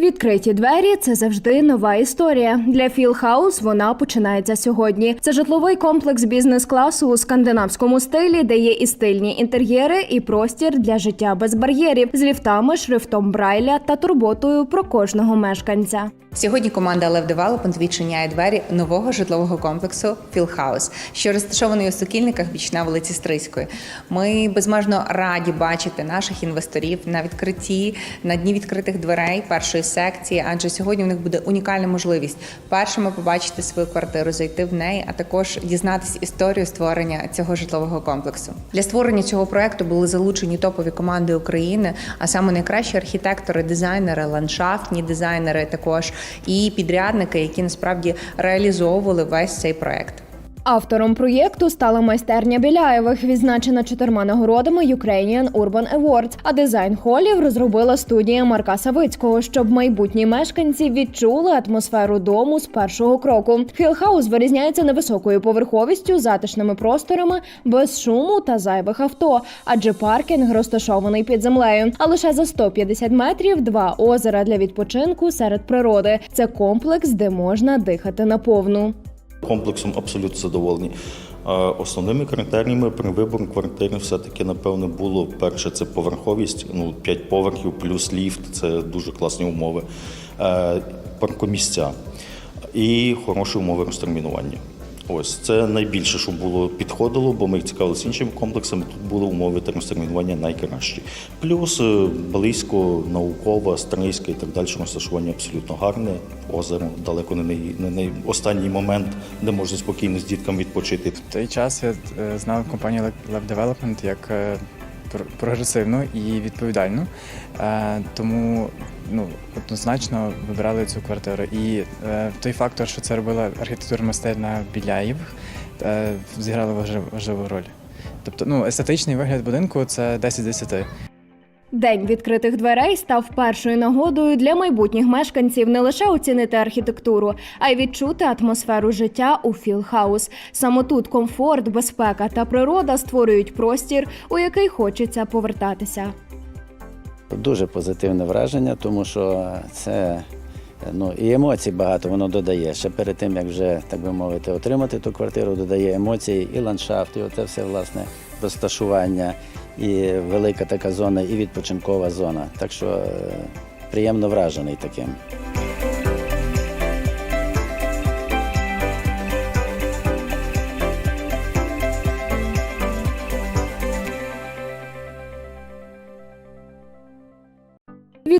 Відкриті двері це завжди нова історія. Для Філхаус вона починається сьогодні. Це житловий комплекс бізнес-класу у скандинавському стилі, де є і стильні інтер'єри, і простір для життя без бар'єрів з ліфтами, шрифтом Брайля та турботою про кожного мешканця. Сьогодні команда Лев Development відчиняє двері нового житлового комплексу Філхаус, що розташований у Сокільниках біч на вулиці Стрийської. Ми безмежно раді бачити наших інвесторів на відкритті на дні відкритих дверей першої секції, адже сьогодні в них буде унікальна можливість першими побачити свою квартиру, зайти в неї, а також дізнатись історію створення цього житлового комплексу. Для створення цього проекту були залучені топові команди України, а саме найкращі архітектори, дизайнери, ландшафтні дизайнери, також і підрядники, які насправді реалізовували весь цей проект. Автором проєкту стала майстерня Біляєвих, відзначена чотирма нагородами Ukrainian Urban Awards, а дизайн холів розробила студія Марка Савицького, щоб майбутні мешканці відчули атмосферу дому з першого кроку. Філхаус вирізняється невисокою поверховістю, затишними просторами, без шуму та зайвих авто, адже паркінг розташований під землею. А лише за 150 метрів два озера для відпочинку серед природи. Це комплекс, де можна дихати наповну. Комплексом абсолютно задоволені. Основними критеріями при виборі квартири все-таки, напевно, було перше це поверховість, ну 5 поверхів плюс ліфт це дуже класні умови. Е, Паркомісця і хороші умови розтермінування. Ось це найбільше, що було підходило, бо ми цікавилися іншими комплексами. Тут були умови термостергмінування найкращі. Плюс е, близько наукова, стрийська і так далі. Розташування абсолютно гарне. Озеро далеко не, не най, останній момент, де можна спокійно з дітками відпочити. В той час я е, знав компанію Lab Development як прогресивну і відповідальну, Е, тому ну, однозначно вибирали цю квартиру. І е, той фактор, що це робила архітектурна мистецтва Біляїв, е, зіграла важливу роль. Тобто, ну, естетичний вигляд будинку це 10 з 10. День відкритих дверей став першою нагодою для майбутніх мешканців не лише оцінити архітектуру, а й відчути атмосферу життя у Філхаус. Саме тут комфорт, безпека та природа створюють простір, у який хочеться повертатися. Дуже позитивне враження, тому що це ну, і емоцій багато воно додає. Ще перед тим, як вже, так би мовити, отримати ту квартиру, додає емоції і ландшафт, і оце все власне розташування, і велика така зона, і відпочинкова зона. Так що е, приємно вражений таким.